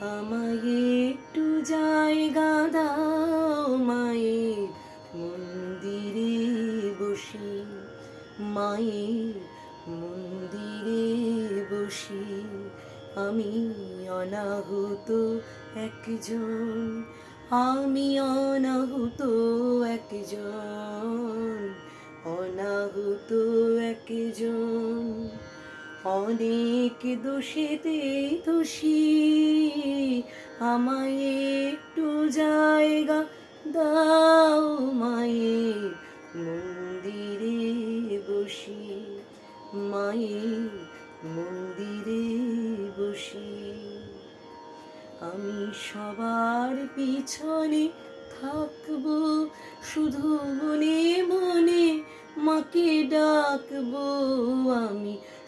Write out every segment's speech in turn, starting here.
আমায় একটু জায়গা দাও মায়ের মন্দিরে বসি, মায়ের মন্দিরে বসি। আমি অনাহুত একজন, আমি অনাহুত একজন অনাহুত একজন। অনেক দোষেতে দোষী। আমায় একটু জায়গা দাও মায়ের মন্দিরে বসি, মায়ের মন্দিরে বসি। আমি সবার পিছনে থাকব, শুধু মনে মনে মাকে ডাকবো। আমি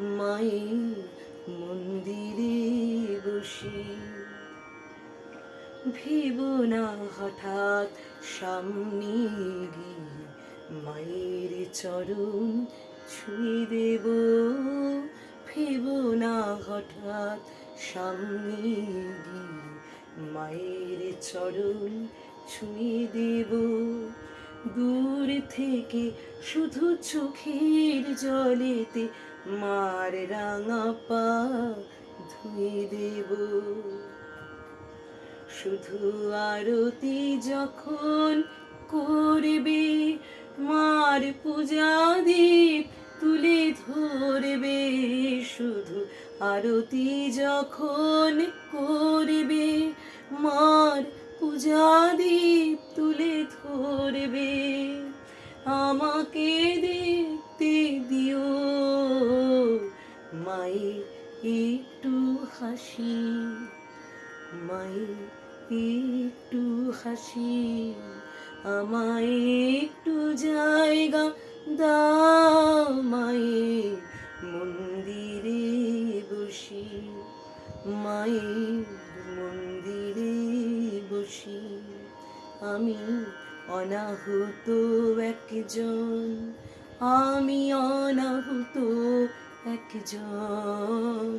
মায়ের মন্দিরে বসি। ভেব হঠাৎ সামনে গিয়ে মায়ের চরণ ছুঁয়ে দেব। ভেব না হঠাৎ সামনে গিয়ে মায়ের চরণ ছুঁয়ে দেব। দূর থেকে শুধু চোখের জলেতে মার রাঙা পা ধুয়ে দেব। শুধু আরতি যখন করবে, মার পূজা দীপ তুলে ধরবে। শুধু আরতি যখন করবে, মার পূজা দীপ তুলে ধরবে। আমাকে দেখতে হাসি মায়ে একটু হাসি, আমায় একটু জায়গা দাও মায়ের মন্দিরে বসি, মায়ের মন্দিরে বসি। আমি অনাহুত একজন, আমি অনাহুত একজন।